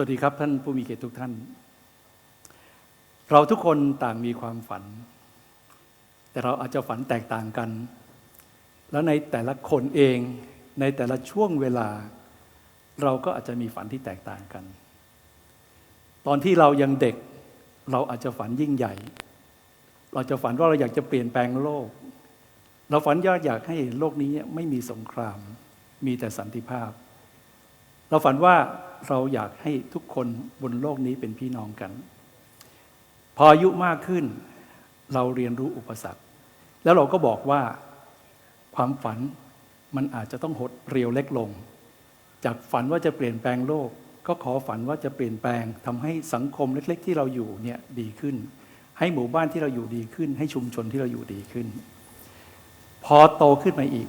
วัสดีครับท่านผู้มีเกียรติทุกท่าน เราทุกคนต่างมีความฝัน แต่เราอาจจะฝันแตกต่างกัน แล้วในแต่ละคนเองในแต่ละช่วงเวลา เราก็อาจจะมีฝันที่แตกต่างกัน ตอนที่เรายังเด็กเราอาจจะฝันยิ่งใหญ่ เราจะฝันว่าเราอยากจะเปลี่ยนแปลงโลก เราฝันยากอยากให้โลกนี้ไม่มีสงคราม มีแต่สันติภาพ เราฝันว่า เราอยากให้ทุกคนบนโลกนี้เป็นพี่น้องกัน พออายุมากขึ้น เราเรียนรู้อุปสรรค แล้วเราก็บอกว่าความฝันมันอาจจะต้องหดเรียวเล็กลง จากฝันว่าจะเปลี่ยนแปลงโลก ก็ขอฝันว่าจะเปลี่ยนแปลงทำให้สังคมเล็ก ๆ ที่เราอยู่เนี่ยดีขึ้น ให้หมู่บ้านที่เราอยู่ดีขึ้น ให้ชุมชนที่เราอยู่ดีขึ้น พอโตขึ้นมาอีก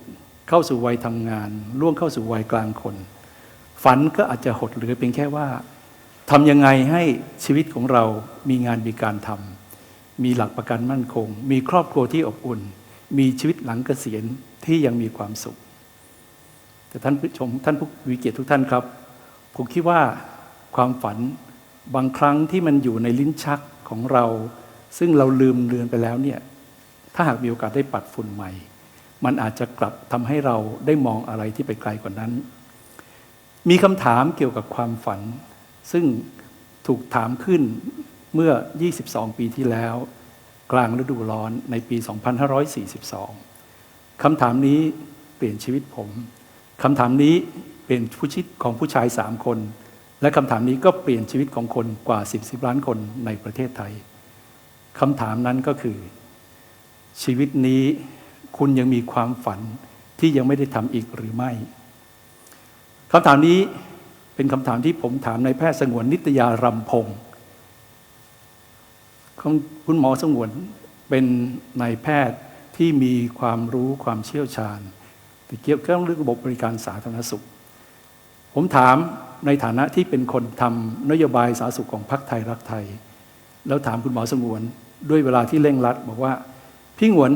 เข้าสู่วัยทำงาน ล่วงเข้าสู่วัยกลางคน ฝันก็อาจจะหดเหลือเพียงแค่ว่าทำยังไงให้ชีวิตของเรามีงานมีการทำมีหลักประกันมั่นคง มีครอบครัวที่อบอุ่น มีชีวิตหลังเกษียณที่ยังมีความสุข แต่ท่านผู้ชมท่านผู้วิเกียรติทุกท่านครับ ผมคิดว่าความฝันบางครั้งที่มันอยู่ในลิ้นชักของเรา ซึ่งเราลืมเลือนไปแล้วเนี่ยถ้าหากมีโอกาสได้ปัดฝุ่นใหม่ มันอาจจะกลับทำให้เราได้มองอะไรที่ไปไกลกว่านั้น มีคำถามเกี่ยวกับความฝัน ซึ่งถูกถามขึ้นเมื่อ 22 ปีที่แล้ว กลางฤดูร้อนในปี 2542 คำถามนี้เปลี่ยนชีวิตผม คำถามนี้เป็นผู้ชิดของผู้ชายสามคน และคำถามนี้ก็เปลี่ยนชีวิตของคนกว่า 10 10 ล้านคนในประเทศไทย คำถามนั้นก็คือ ชีวิตนี้คุณยังมีความฝันที่ยังไม่ได้ทำอีกหรือไม่ คำถามนี้เป็นคำถามที่ผมถามในายแพทย์สงวนนิตยารำพงศ์คุณหมอสงวนเป็นนายแพทย์ที่มีความรู้ความเชี่ยวชาญเกี่ยวกับเรื่องระบบบริการสาธารณสุข ผมถามในฐานะที่เป็นคนทำนโยบายสาธารณสุขของพรรคไทยรักไทย แล้วถามคุณหมอสงวนด้วยเวลาที่เร่งรัด บอกว่าพี่งวน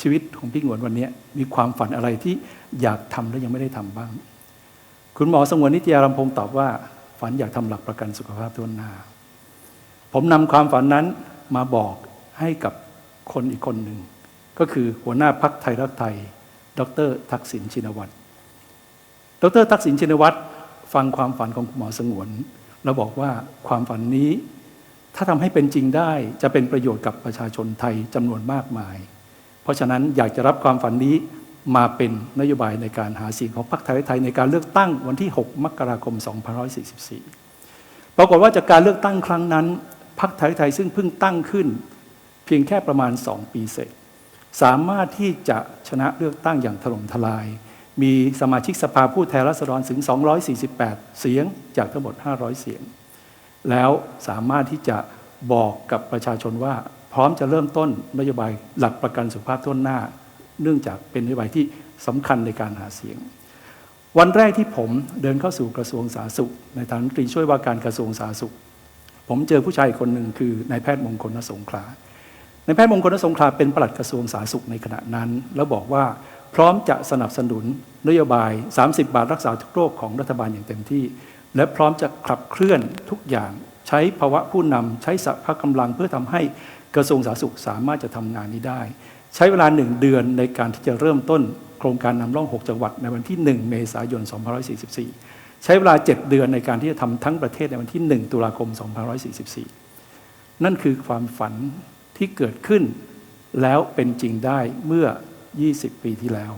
ชีวิตของพี่งวนวันนี้มีความฝันอะไรที่อยากทำและยังไม่ได้ทำบ้าง คุณหมอสงวนนิตยารำพงตอบว่า ฝันอยากทำหลักประกันสุขภาพทุนนาผมนำความฝันนั้นมาบอกให้กับคนอีกคนหนึ่ง ก็คือหัวหน้าพักไทยรักไทย ดร ทักษิณชินวัตร ดร ทักษิณชินวัตรฟังความฝันของคุณหมอสงวน แล้วบอกว่าความฝันนี้ถ้าทำให้เป็นจริงได้จะเป็นประโยชน์กับประชาชนไทยจำนวนมากมาย เพราะฉะนั้นอยากจะรับความฝันนี้ มาเป็นนโยบายในการหาเสียงของพรรคไทยไทยในการเลือกตั้งวันที่ 6 มกราคม 2544 ปรากฏว่าจากการเลือกตั้งครั้งนั้นพรรคไทยไทยซึ่งเพิ่งตั้งขึ้น เพียงแค่ประมาณ 2 ปีเศษสามารถที่จะชนะเลือกตั้งอย่างถล่มทลาย มีสมาชิกสภาผู้แทนราษฎรถึง 248 เสียงจากทั้งหมด 500 เสียง แล้วสามารถที่จะบอกกับประชาชนว่าพร้อมจะเริ่มต้นนโยบายหลักประกันสุขภาพต้นหน้า เนื่องจากเป็นนโยบายที่สำคัญในการหาเสียง วันแรกที่ผมเดินเข้าสู่กระทรวงสาธารณสุข ในฐานะตรีช่วยว่าการกระทรวงสาธารณสุข ผมเจอผู้ชายคนหนึ่งคือนายแพทย์มงคลนสงขลานายแพทย์มงคลนสงขลาเป็นปลัดกระทรวงสาธารณสุขในขณะนั้น แล้วบอกว่าพร้อมจะสนับสนุนนโยบาย 30 บาทรักษาทุกโรคของรัฐบาลอย่างเต็มที่ และพร้อมจะขับเคลื่อนทุกอย่าง ใช้ภาวะผู้นำใช้สัพพะกำลังเพื่อทำให้กระทรวงสาธารณสุขสามารถจะทำงานนี้ได้ ใช้เวลาหนึ่งเดือนในการที่จะเริ่มต้นโครงการนำร่อง 6 จังหวัดในวันที่ 1 เมษายน 2544 ใช้เวลา 7 เดือนในการที่จะทำทั้งประเทศในวันที่ 1 ตุลาคม 2544 นั่นคือความฝันที่เกิดขึ้นแล้วเป็นจริงได้เมื่อ 20 ปีที่แล้ว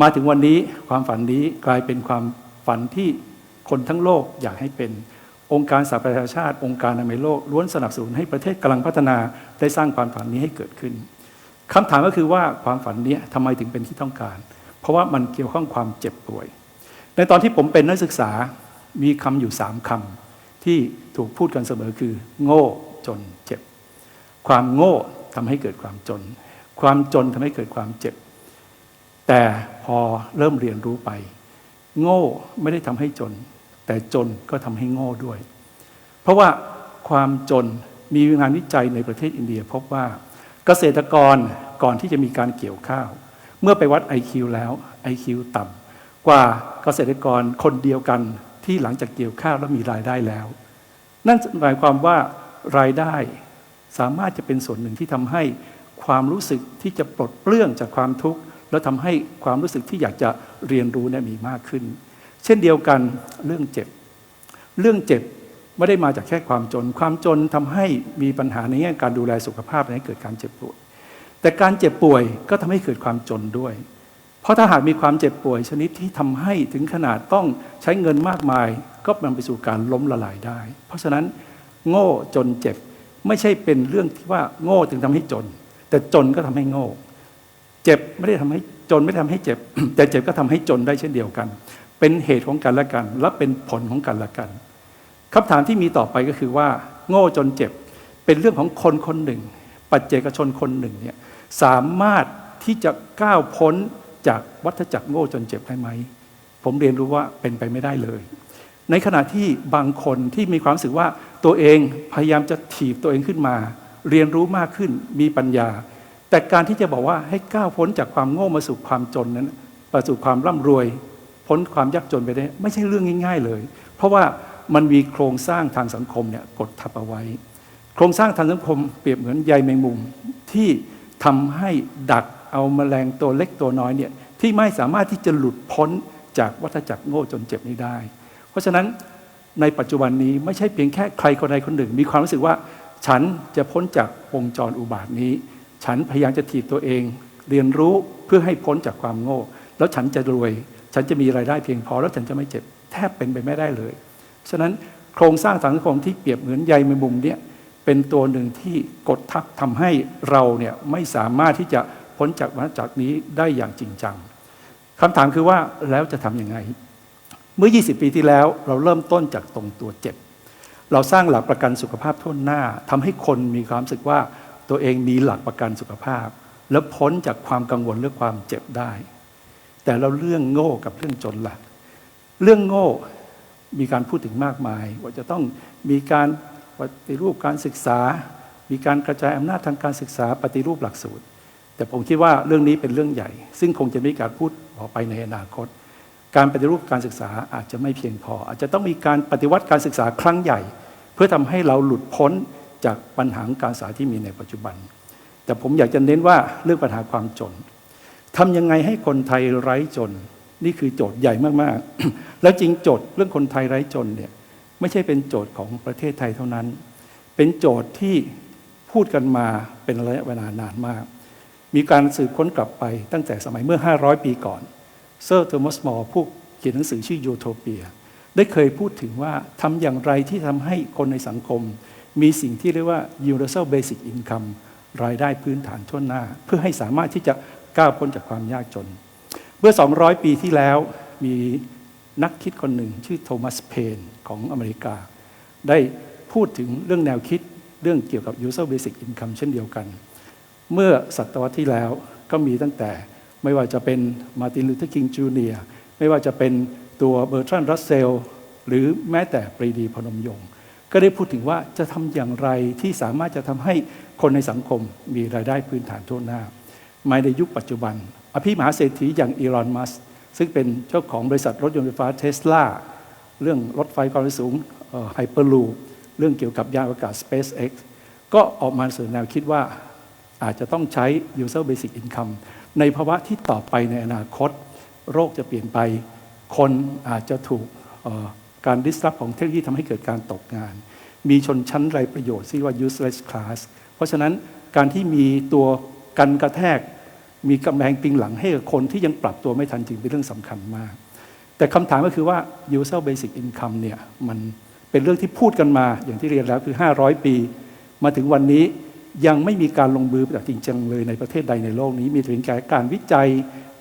มาถึงวันนี้ความฝันนี้กลายเป็นความฝันที่คนทั้งโลกอยากให้เป็นองค์การสหประชาชาติ องค์การอนามัยโลกล้วนสนับสนุนให้ประเทศกำลังพัฒนาได้สร้างความฝันนี้ให้เกิดขึ้น คำถามก็คือว่าความฝันนี้ทำไมถึงเป็นที่ต้องการ เพราะว่ามันเกี่ยวข้องความเจ็บป่วย ในตอนที่ผมเป็นนักศึกษามีคำอยู่สามคำที่ถูกพูดกันเสมอคือ โง่จนเจ็บ ความโง่ทำให้เกิดความจน ความจนทำให้เกิดความเจ็บ แต่พอเริ่มเรียนรู้ไป โง่ไม่ได้ทำให้จน แต่จนก็ทำให้โง่ด้วย เพราะว่าความจนมีงานวิจัยในประเทศอินเดียพบว่า เกษตรกรก่อนที่จะมีการเกี่ยวข้าว เมื่อไปวัด IQ แล้ว IQ ต่ำกว่าเกษตรกรคนเดียวกันที่หลังจากเกี่ยวข้าวแล้วมีรายได้แล้ว นั่นหมายความว่ารายได้สามารถจะเป็นส่วนหนึ่งที่ทำให้ความรู้สึกที่จะปลดเปลื้องจากความทุกข์ แล้วทำให้ความรู้สึกที่อยากจะเรียนรู้เนี่ยมีมากขึ้น เช่นเดียวกันเรื่องเจ็บ เรื่องเจ็บ ไม่ได้มาจากแค่ความจน ความจนทำให้มีปัญหาในแง่การดูแลสุขภาพให้เกิดการเจ็บป่วย แต่การเจ็บป่วยก็ทำให้เกิดความจนด้วย เพราะถ้าหากมีความเจ็บป่วยชนิดที่ทำให้ถึงขนาดต้องใช้เงินมากมาย ก็นำไปสู่การล้มละลายได้ เพราะฉะนั้นโง่จนเจ็บไม่ใช่เป็นเรื่องที่ว่าโง่ถึงทำให้จน แต่จนก็ทำให้โง่ เจ็บไม่ได้ทำให้จนไม่ได้ทำให้เจ็บ แต่เจ็บก็ทำให้จนได้เช่นเดียวกัน เป็นเหตุของกันและกัน และเป็นผลของกันและกัน คำถามที่มีต่อไปก็คือว่า โง่จนเจ็บ เป็นเรื่องของคนคนหนึ่ง ปัจเจกชนคนหนึ่งเนี่ยสามารถที่จะก้าวพ้นจากวัฏจักรโง่จนเจ็บได้ไหม ผมเรียนรู้ว่าเป็นไปไม่ได้เลย ในขณะที่บางคนที่มีความรู้สึกว่าตัวเองพยายามจะถีบตัวเองขึ้นมา เรียนรู้มากขึ้นมีปัญญา แต่การที่จะบอกว่าให้ก้าวพ้นจากความโง่มาสู่ความจนนั้นประสู่ความร่ำรวย พ้นความยากจนไปได้ ไม่ใช่เรื่องง่าย ๆ เลย เพราะว่า มันมีโครงสร้างทางสังคมเนี่ยกดทับเอาไว้ โครงสร้างทางสังคมเปรียบเหมือนใยแมงมุมที่ทำให้ดักเอาแมลงตัวเล็กตัวน้อยเนี่ยที่ไม่สามารถที่จะหลุดพ้นจากวัฏจักรโง่จนเจ็บนี้ได้ เพราะฉะนั้นในปัจจุบันนี้ไม่ใช่เพียงแค่ใครคนใดคนหนึ่ง มีความรู้สึกว่า ฉันจะพ้นจากวงจรอุบาทนี้ ฉันพยายามจะถีบตัวเอง เรียนรู้เพื่อให้พ้นจากความโง่ แล้วฉันจะรวย ฉันจะมีรายได้เพียงพอแล้วฉันจะไม่เจ็บแทบเป็นไปไม่ได้เลย ฉะนั้นโครงสร้างสังคมที่เปรียบเหมือนใยแมงมุมเนี่ยเป็นตัวหนึ่งที่กดทับทำให้เราเนี่ยไม่สามารถที่จะพ้นจากวัฏจักรนี้ได้อย่างจริงจังคำถามคือว่าแล้วจะทำยังไง เมื่อ 20 ปีที่แล้วเราเริ่มต้นจากตรงตัวเจ็บ เราสร้างหลักประกันสุขภาพทั่วหน้าทำให้คนมีความรู้สึกว่าตัวเองมีหลักประกันสุขภาพ แล้วพ้นจากความกังวลเรื่องความเจ็บได้ แต่เราเรื่องโง่กับเรื่องจนละ่ะ เรื่องโง่ มีการพูดถึงมากมาย ว่าจะต้องมีการปฏิรูปการศึกษา มีการกระจายอำนาจทางการศึกษาปฏิรูปหลักสูตร แต่ผมคิดว่าเรื่องนี้เป็นเรื่องใหญ่ ซึ่งคงจะมีการพูดต่อไปในอนาคต การปฏิรูปการศึกษาอาจจะไม่เพียงพอ อาจจะต้องมีการปฏิวัติการศึกษาครั้งใหญ่ เพื่อทำให้เราหลุดพ้นจากปัญหาการศึกษาที่มีในปัจจุบัน แต่ผมอยากจะเน้นว่าเรื่องปัญหาความจนทำยังไงให้คนไทยไร้จน นี่คือโจทย์ใหญ่มากๆ แล้วจริงโจทย์เรื่องคนไทยไร้จนเนี่ยไม่ใช่เป็นโจทย์ของประเทศไทยเท่านั้น เป็นโจทย์ที่พูดกันมาเป็นระยะเวลานานมาก มีการสืบค้นกลับไปตั้งแต่สมัยเมื่อ 500 ปีก่อน เซอร์เทอร์มอสมอร์ผู้เขียนหนังสือชื่อยูโทเปีย ได้เคยพูดถึงว่าทำอย่างไรที่ทำให้คนในสังคม มีสิ่งที่เรียกว่า universal basic income รายได้พื้นฐานทั่วหน้า เพื่อให้สามารถที่จะก้าวพ้นจากความยากจน เมื่อ 200 ปีที่แล้วมีนักคิดคนหนึ่งชื่อโทมัสเพนของอเมริกา ได้พูดถึงเรื่องแนวคิดเรื่องเกี่ยวกับ user basic income เช่นเดียวกัน เมื่อศตวรรษที่แล้วก็มีตั้งแต่ไม่ว่าจะเป็นมาร์ตินลูเทอร์คิงจูเนียไม่ว่าจะเป็นตัวเบอร์ทรันรัสเซลหรือแม้แต่ปรีดีพนมยงค์ก็ได้พูดถึงว่าจะทำอย่างไรที่สามารถจะทำให้คนในสังคมมีรายได้พื้นฐานทั่วหน้ามาในยุคปัจจุบัน อภิมหาเศรษฐีอย่างอีลอนมัสซึ่งเป็นเจ้าของบริษัทรถยนต์ไฟฟ้าเทสลาเรื่องรถไฟความเร็วสูงไฮเปอร์ลูเรื่องเกี่ยวกับยานอวกาศ SpaceX ก็ออกมาเสนอแนวคิดว่าอาจจะต้องใช้ user basic income ในภาวะที่ต่อไปในอนาคต โรคจะเปลี่ยนไป คนอาจจะถูกการดิสรับของเทคโนโลยีทำให้เกิดการตกงาน มีชนชั้นไรประโยชน์ที่ว่า useless class เพราะฉะนั้นการที่มีตัวกันกระแทก มีกำแพงปิงหลังให้กับคนที่ยังปรับตัวไม่ทันจริงเป็นเรื่องสำคัญมาก แต่คำถามก็คือว่า user basic income เนี่ยมันเป็นเรื่องที่พูดกันมาอย่างที่เรียนแล้วคือ 500 ปี มาถึงวันนี้ยังไม่มีการลงมือแบบจริงจังเลยในประเทศใดในโลกนี้ มีแต่เพียงการวิจัย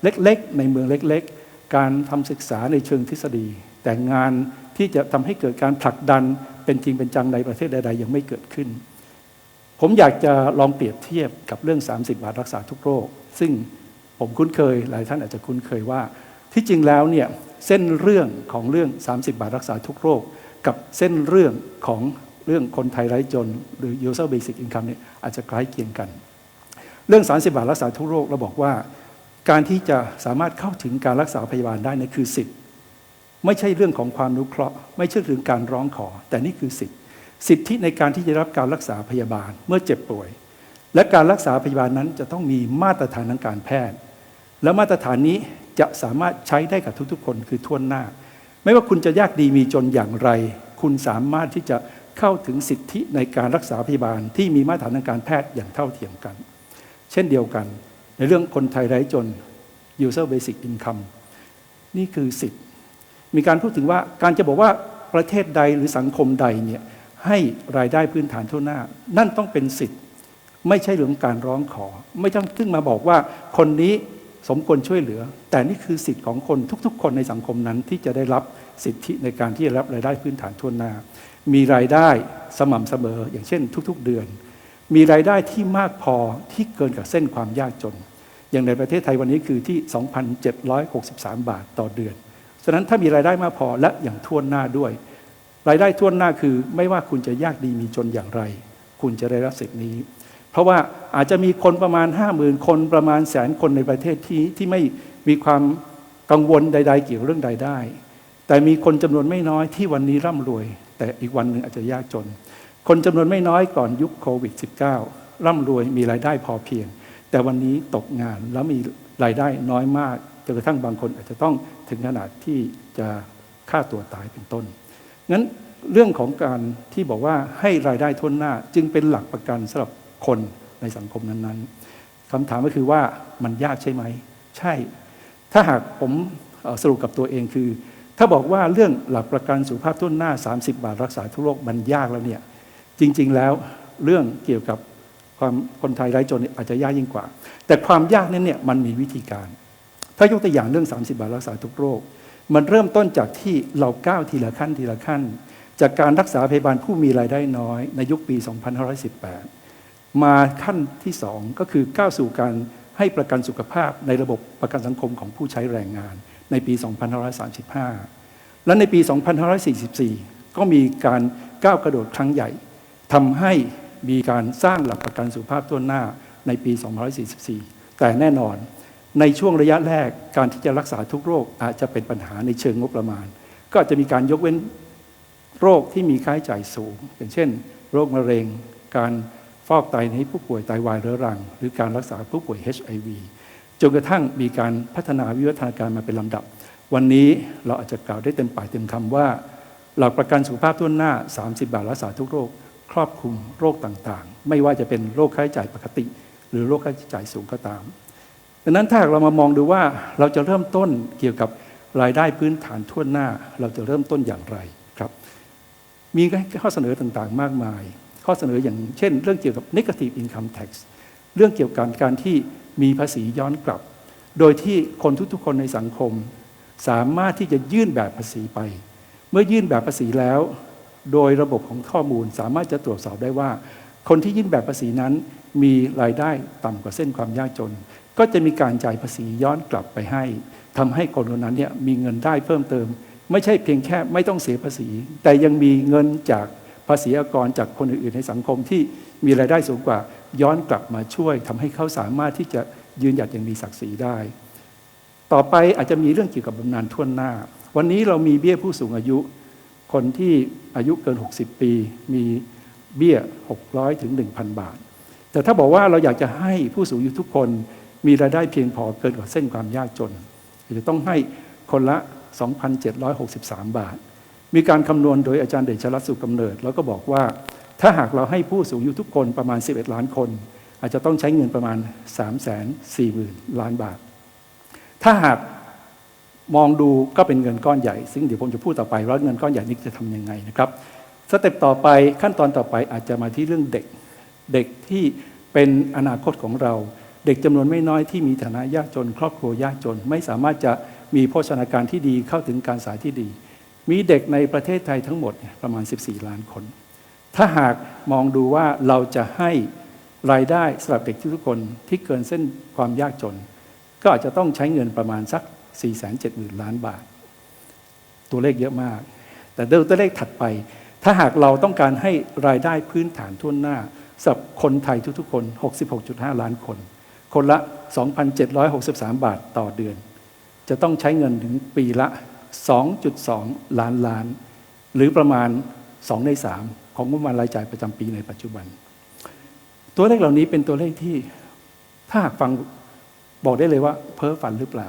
เล็กๆ ในเมืองเล็กๆ การทำศึกษาในเชิงทฤษฎี แต่งานที่จะทำให้เกิดการผลักดันเป็นจริงเป็นจังในประเทศใด ๆ ยังไม่เกิดขึ้น ผมอยากจะลองเปรียบเทียบกับเรื่อง 30 บาทรักษาทุกโรค ซึ่งผมคุ้นเคย หลายท่านอาจจะคุ้นเคยว่า ที่จริงแล้วเนี่ยเส้นเรื่องของเรื่อง 30 บาทรักษาทุกโรค กับเส้นเรื่องของเรื่องคนไทยไร้จน หรือ user basic income เนี่ยอาจจะคล้ายเคียงกัน เรื่อง 30 บาทรักษาทุกโรคเราบอกว่า การที่จะสามารถเข้าถึงการรักษาพยาบาลได้นี่คือสิทธิ์ไม่ใช่เรื่องของความนุเคราะห์ ไม่ใช่เรื่องการร้องขอ แต่นี่คือสิทธิสิทธิในการที่จะรับการรักษาพยาบาลเมื่อเจ็บป่วย และการรักษาพยาบาลนั้นจะต้องมีมาตรฐานทางการแพทย์ และมาตรฐานนี้จะสามารถใช้ได้กับทุกๆ คนคือทั่วหน้า ไม่ว่าคุณจะยากดีมีจนอย่างไร คุณสามารถที่จะเข้าถึงสิทธิในการรักษาพยาบาลที่มีมาตรฐานทางการแพทย์อย่างเท่าเทียมกัน เช่นเดียวกัน ในเรื่องคนไทยไร้จน user basic income นี่คือสิทธิมีการพูดถึงว่าการจะบอกว่าประเทศใดหรือสังคมใดเนี่ยให้รายได้พื้นฐานทั่วหน้า นั่นต้องเป็นสิทธิ ไม่ใช่เรื่องการร้องขอ ไม่ต้องซึ่งมาบอกว่าคนนี้สมควรช่วยเหลือ แต่นี่คือสิทธิ์ของคนทุกๆ คนในสังคมนั้นที่จะได้รับสิทธิในการที่จะรับรายได้พื้นฐานทั่วหน้า มีรายได้สม่ำเสมออย่างเช่น ทุก ๆ เดือน มีรายได้ที่มากพอที่เกินกับเส้นความยากจน อย่างในประเทศไทยวันนี้คือที่ 2,763 บาทต่อเดือน ฉะนั้นถ้ามีรายได้มากพอและอย่างทั่วหน้าด้วย รายได้ทั่วหน้าคือไม่ว่าคุณจะยากดีมีจนอย่างไร คุณจะได้รับสิทธินี้ ราะว่าอาจจะมีคนประมาณ 5 0,000 คนประมาณแสนคนในประเทศที่ที่ไม่มีความกังวลใด ๆ เกี่ยวเรื่องใดได้ แต่มีคนจำนวนไม่น้อยที่วันนี้ร่ำรวย แต่อีกวันหนึ่งอาจจะยากจน คนจำนวนไม่น้อยก่อนยุคโควิด -19 ร่ำรวยมีรายได้พอเพียง แต่วันนี้ตกงานแล้วมีรายได้น้อยมากจนกระทั่งบางคนอาจจะต้องถึงขนาดที่จะฆ่าตัวตายเป็นต้นงั้นเรื่องของการที่บอกว่าให้รายได้ทุนหน้าจึงเป็นหลักประกันสำหรับ คนในสังคมนั้นๆคำถามก็คือว่ามันยากใช่ไหม ใช่ ถ้าหากผมสรุปกับตัวเองคือ ถ้าบอกว่าเรื่องหลักประกันสุขภาพทุนหน้า 30 บาทรักษาทุกโรคมันยากแล้วเนี่ยจริง ๆ แล้วเรื่องเกี่ยวกับความคนไทยไร้จนอาจจะยากยิ่งกว่า แต่ความยากนั้นเนี่ยมันมีวิธีการ ถ้ายกตัวอย่างเรื่อง 30 บาทรักษาทุกโรค มันเริ่มต้นจากที่เราก้าวทีละขั้นทีละขั้น จากการรักษาพยาบาลผู้มีรายได้น้อยในยุคปี 2518 มาขั้นที่สองก็คือก้าวสู่การให้ประกันสุขภาพในระบบประกันสังคมของผู้ใช้แรงงาน ในปี 2535 และในปี 2544 ก็มีการก้าวกระโดดครั้งใหญ่ทำให้มีการสร้างหลักประกันสุขภาพทั่วหน้าในปี 2544 แต่แน่นอนในช่วงระยะแรกการที่จะรักษาทุกโรคอาจจะเป็นปัญหาในเชิงงบประมาณ ก็อาจจะมีการยกเว้นโรคที่มีค่าใช้จ่ายสูง อย่างเช่น โรคมะเร็ง การ ฟอกไตในผู้ป่วยไตวายเรื้อรัง หรือการรักษาผู้ป่วย HIV จนกระทั่งมีการพัฒนาวิวัฒนาการมาเป็นลำดับ วันนี้เราอาจจะกล่าวได้เต็มปากเต็มคำว่า หลักประกันสุขภาพทั่วหน้า 30 บาทรักษาทุกโรค ครอบคลุมโรคต่างๆ ไม่ว่าจะเป็นโรคค่าใช้จ่ายปกติ หรือโรคค่าใช้จ่ายสูงก็ตามดังนั้นถ้าเรามามองดูว่าเราจะเริ่มต้นเกี่ยวกับรายได้พื้นฐานทั่วหน้า เราจะเริ่มต้นอย่างไรครับ มีข้อเสนอต่างๆ มากมาย ข้อเสนออย่างเช่น เรื่องเกี่ยวกับ negative income tax เรื่องเกี่ยวกับการที่มีภาษีย้อนกลับ โดยที่คนทุกๆ คนในสังคม สามารถที่จะยื่นแบบภาษีไป เมื่อยื่นแบบภาษีแล้ว โดยระบบของข้อมูลสามารถจะตรวจสอบได้ว่า คนที่ยื่นแบบภาษีนั้น มีรายได้ต่ำกว่าเส้นความยากจน ก็จะมีการจ่ายภาษีย้อนกลับไปให้ทำให้คนคนนั้นเนี่ยมีเงินได้เพิ่มเติม ไม่ใช่เพียงแค่ไม่ต้องเสียภาษี แต่ยังมีเงินจาก ภาษีอากรจากคนอื่น ๆ ในสังคมที่มีรายได้สูงกว่าย้อนกลับมาช่วยทำให้เขาสามารถที่จะยืนหยัดอย่างมีศักดิ์ศรีได้ ต่อไปอาจจะมีเรื่องเกี่ยวกับบำนาญทั่วหน้า วันนี้เรามีเบี้ยผู้สูงอายุ คนที่อายุเกิน 60 ปี มีเบี้ย 600 ถึง 1,000 บาท แต่ถ้าบอกว่าเราอยากจะให้ผู้สูงอายุทุกคนมีรายได้เพียงพอเกินกว่าเส้นความยากจนจะต้องให้คนละ 2,763 บาท มีการคำนวณโดยอาจารย์เดชรัตน์สุกำเนิด แล้วก็บอกว่าถ้าหากเราให้ผู้สูงอายุทุกคนประมาณ 11 ล้านคน อาจจะต้องใช้เงินประมาณ 3 4 0 0 0 0 ล้านบาท ถ้าหากมองดูก็เป็นเงินก้อนใหญ่ ซึ่งเดี๋ยวผมจะพูดต่อไปว่าเงินก้อนใหญ่นี้จะทำยังไงนะครับสเต็ปต่อไปขั้นตอนต่อไปอาจจะมาที่เรื่องเด็ก เด็กที่เป็นอนาคตของเรา เด็กจำนวนไม่น้อยที่มีฐานะยากจน ครอบครัวยากจน ไม่สามารถจะมีโภชนาการที่ดีเข้าถึงการสายที่ดี มีเด็กในประเทศไทยทั้งหมดประมาณ 14 ล้านคน ถ้าหากมองดูว่าเราจะให้รายได้สำหรับเด็กทุกคนที่เกินเส้นความยากจน ก็อาจจะต้องใช้เงินประมาณสัก 470,000 ล้านบาท ตัวเลขเยอะมาก แต่เดิตัวเลขถัดไป ถ้าหากเราต้องการให้รายได้พื้นฐานทั่วหน้าสำหรับคนไทยทุกๆคน 66.5 ล้านคน คนละ 2,763 บาทต่อเดือน จะต้องใช้เงินถึงปีละ 2.2 ล้านล้าน หรือประมาณ 2 ใน 3 ของงบประมาณรายจ่ายประจำปีในปัจจุบัน ตัวเลขเหล่านี้เป็นตัวเลขที่ถ้าหากฟังบอกได้เลยว่าเพ้อฝันหรือเปล่า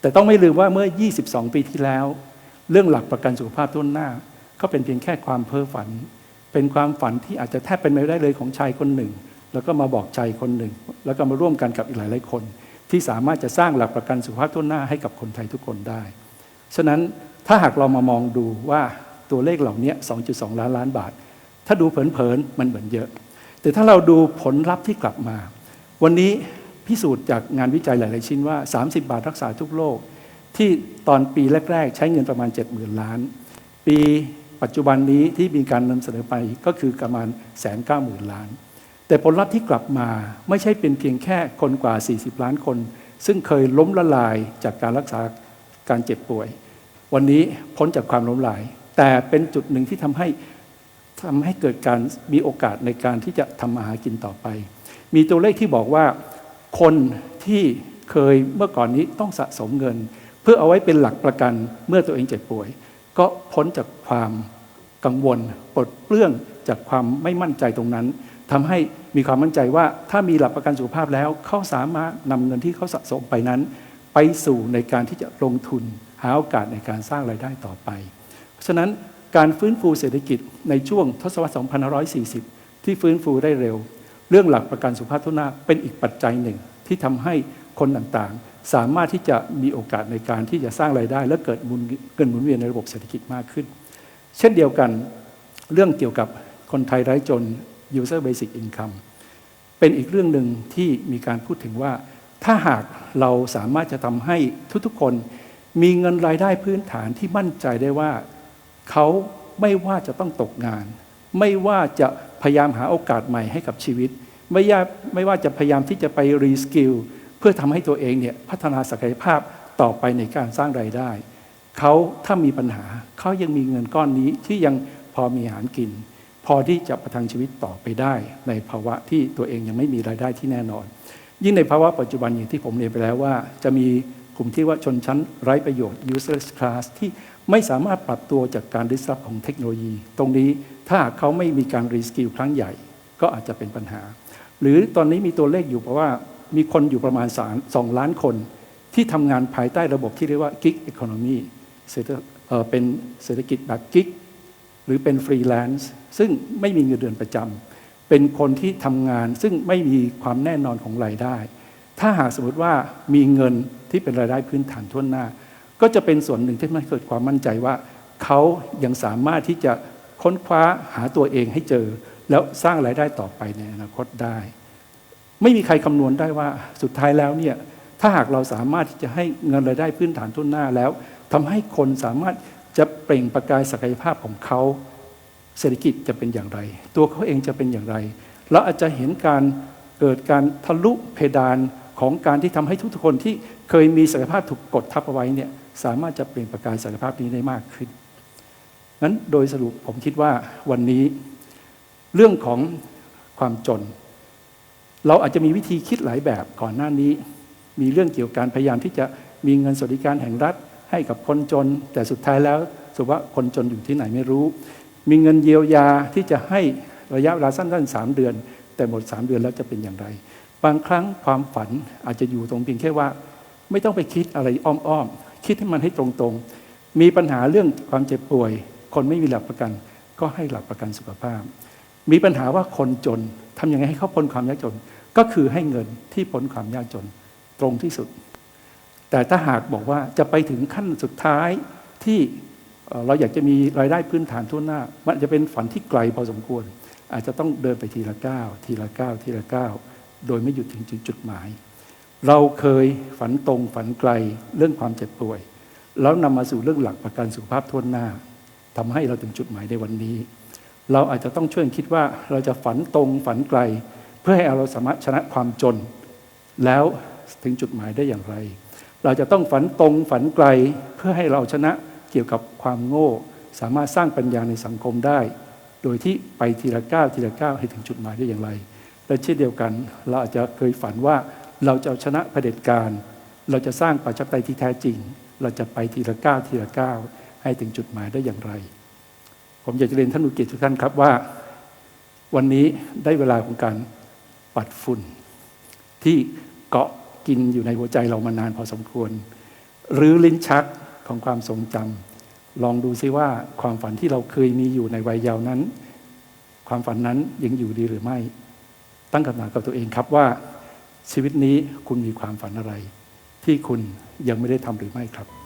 แต่ต้องไม่ลืมว่าเมื่อ 22 ปีที่แล้ว เรื่องหลักประกันสุขภาพต้นหน้า ก็เป็นเพียงแค่ความเพ้อฝัน เป็นความฝันที่อาจจะแทบเป็นไม่ได้เลยของชายคนหนึ่ง แล้วก็มาบอกใจคนหนึ่ง แล้วก็มาร่วมกันกับอีกหลายหลายคน ที่สามารถจะสร้างหลักประกันสุขภาพต้นหน้าให้กับคนไทยทุกคนได้ ฉะนั้นถ้าหากเรามามองดูว่าตัวเลขเหล่านี้ 2.2 ล้านล้านบาท ถ้าดูเผินๆ มันเหมือนเยอะ แต่ถ้าเราดูผลลัพธ์ที่กลับมา วันนี้พิสูจน์จากงานวิจัยหลาย ๆ ชิ้นว่า 30 บาทรักษาทุกโรคที่ตอนปีแรก ๆ ใช้เงินประมาณ 70,000 ล้าน ปีปัจจุบันนี้ที่มีการนำเสนอไปก็คือประมาณแสนเก้าหมื่นล้าน แต่ผลลัพธ์ที่กลับมาไม่ใช่เป็นเพียงแค่คนกว่า 40 ล้านคน ซึ่งเคยล้มละลายจากการรักษา การเจ็บป่วย วันนี้พ้นจากความล้มละลาย แต่เป็นจุดหนึ่งที่ทำให้ทำให้เกิดการมีโอกาสในการที่จะทำมาหากินต่อไป มีตัวเลขที่บอกว่า คนที่เคยเมื่อก่อนนี้ต้องสะสมเงิน เพื่อเอาไว้เป็นหลักประกันเมื่อตัวเองเจ็บป่วย ก็พ้นจากความกังวลปลดเปลื้องจากความไม่มั่นใจตรงนั้นทำให้มีความมั่นใจว่าถ้ามีหลักประกันสุขภาพแล้วเขาสามารถนำเงินที่เขาสะสมไปนั้น ไปสู่ในการที่จะลงทุนหาโอกาสในการสร้างรายได้ต่อไป เพราะฉะนั้นการฟื้นฟูเศรษฐกิจในช่วงทศวรรษ 2540 ที่ฟื้นฟูได้เร็ว เรื่องหลักประกันสุขภาพทุนาเป็นอีกปัจจัยหนึ่งที่ทำให้คนต่างๆ สามารถที่จะมีโอกาสในการที่จะสร้างรายได้ และเกิดมุนเงินหมุนเวียนในระบบเศรษฐกิจมากขึ้น เช่นเดียวกันเรื่องเกี่ยวกับคนไทยไร้จน user basic income เป็นอีกเรื่องหนึ่งที่มีการพูดถึงว่า ถ้าหากเราสามารถจะทำให้ทุกๆคนมีเงินรายได้พื้นฐานที่มั่นใจได้ว่า เขาไม่ว่าจะต้องตกงาน ไม่ว่าจะพยายามหาโอกาสใหม่ให้กับชีวิต ไม่ยาไม่ว่าจะพยายามที่จะไปรีสกิลเพื่อทำให้ตัวเองเนี่ยพัฒนาศักยภาพต่อไปในการสร้างรายได้ เขาถ้ามีปัญหาเขายังมีเงินก้อนนี้ที่ยังพอมีอาหารกิน พอที่จะประทังชีวิตต่อไปได้ ในภาวะที่ตัวเองยังไม่มีรายได้ที่แน่นอน ยิ่งในภาวะปัจจุบันอย่างที่ผมเรียนไปแล้วว่า จะมีกลุ่มที่ว่าชนชั้นไร้ประโยชน์ useless class ที่ไม่สามารถปรับตัวจากการ disrupt ของเทคโนโลยี ตรงนี้ถ้าเขาไม่มีการรีสกิลครั้งใหญ่ ก็อาจจะเป็นปัญหา หรือตอนนี้มีตัวเลขอยู่เพราะว่ามีคนอยู่ประมาณ2ล้านคน ที่ทำงานภายใต้ระบบที่เรียกว่า gig economy เศรษฐเอ่อเป็นเศรษฐกิจแบบ gig หรือเป็นฟรีแลนซ์ซึ่งไม่มีเงินเดือนประจำ เป็นคนที่ทำงานซึ่งไม่มีความแน่นอนของรายได้ ถ้าหากสมมติว่ามีเงินที่เป็นรายได้พื้นฐานทั่วหน้า ก็จะเป็นส่วนหนึ่งที่มันเกิดความมั่นใจว่า เขายังสามารถที่จะค้นคว้าหาตัวเองให้เจอ แล้วสร้างรายได้ต่อไปในอนาคตได้ ไม่มีใครคำนวณได้ว่าสุดท้ายแล้วเนี่ยถ้าหากเราสามารถที่จะให้เงินรายได้พื้นฐานทุนหน้าแล้วทำให้คนสามารถจะเปล่งประกายศักยภาพของเขา เศรษฐกิจจะเป็นอย่างไร ตัวเขาเองจะเป็นอย่างไร เราอาจจะเห็นการเกิดการทะลุเพดานของการที่ทำให้ทุกๆคนที่เคยมีศักยภาพถูกกดทับเอาไว้เนี่ยสามารถจะเปล่งประกายศักยภาพนี้ได้มากขึ้นนั้นโดยสรุปผมคิดว่าวันนี้เรื่องของความจน เราอาจจะมีวิธีคิดหลายแบบก่อนหน้านี้ มีเรื่องเกี่ยวกับการพยายามที่จะมีเงินสวัสดิการแห่งรัฐให้กับคนจน แต่สุดท้ายแล้วสุว่าคนจนอยู่ที่ไหนไม่รู้ มีเงินเยียวยาที่จะให้ระยะเวลาสั้นๆสามเดือน แต่หมดสามเดือนแล้วจะเป็นอย่างไร บางครั้งความฝันอาจจะอยู่ตรงเพียงแค่ว่า ไม่ต้องไปคิดอะไรอ้อมๆคิดให้มันให้ตรงๆ มีปัญหาเรื่องความเจ็บป่วย คนไม่มีหลักประกัน ก็ให้หลักประกันสุขภาพ มีปัญหาว่าคนจนทำยังไงให้เขาพ้นความยากจน ก็คือให้เงินที่พ้นความยากจนตรงที่สุด แต่ถ้าหากบอกว่าจะไปถึงขั้นสุดท้ายที่ เราอยากจะมีรายได้พื้นฐานทั่วหน้า มันจะเป็นฝันที่ไกลพอสมควร อาจจะต้องเดินไปทีละก้าวทีละก้าวทีละก้าวโดยไม่หยุดถึงจุดหมาย เราเคยฝันตรงฝันไกลเรื่องความเจ็บป่วย แล้วนำมาสู่เรื่องหลักประกันสุขภาพทั่วหน้าทำให้เราถึงจุดหมายในวันนี้ เราอาจจะต้องช่วยคิดว่าเราจะฝันตรงฝันไกล เพื่อให้เราสามารถชนะความจน แล้วถึงจุดหมายได้อย่างไร เราจะต้องฝันตรงฝันไกลเพื่อให้เราชนะ เกี่ยวกับความโง่ สามารถสร้างปัญญาในสังคมได้ โดยที่ไปทีละก้าวทีละก้าวให้ถึงจุดหมายได้อย่างไร และเช่นเดียวกัน เราอาจจะเคยฝันว่าเราจะเอาชนะเผด็จการ เราจะสร้างประชาธิปไตยที่แท้จริง เราจะไปทีละก้าวทีละก้าวให้ถึงจุดหมายได้อย่างไร ผมอยากจะเรียนท่านอุกิจทุกท่านครับว่า วันนี้ได้เวลาของการปัดฝุ่น ที่เกาะกินอยู่ในหัวใจเรามานานพอสมควร หรือลิ้นชัก ของความทรงจำลองดูซิว่าความฝันที่เราเคยมีอยู่ในวัยเยาว์นั้น ความฝันนั้นยังอยู่ดีหรือไม่ ตั้งคำถามกับตัวเองครับว่า ชีวิตนี้คุณมีความฝันอะไร ที่คุณยังไม่ได้ทำหรือไม่ครับ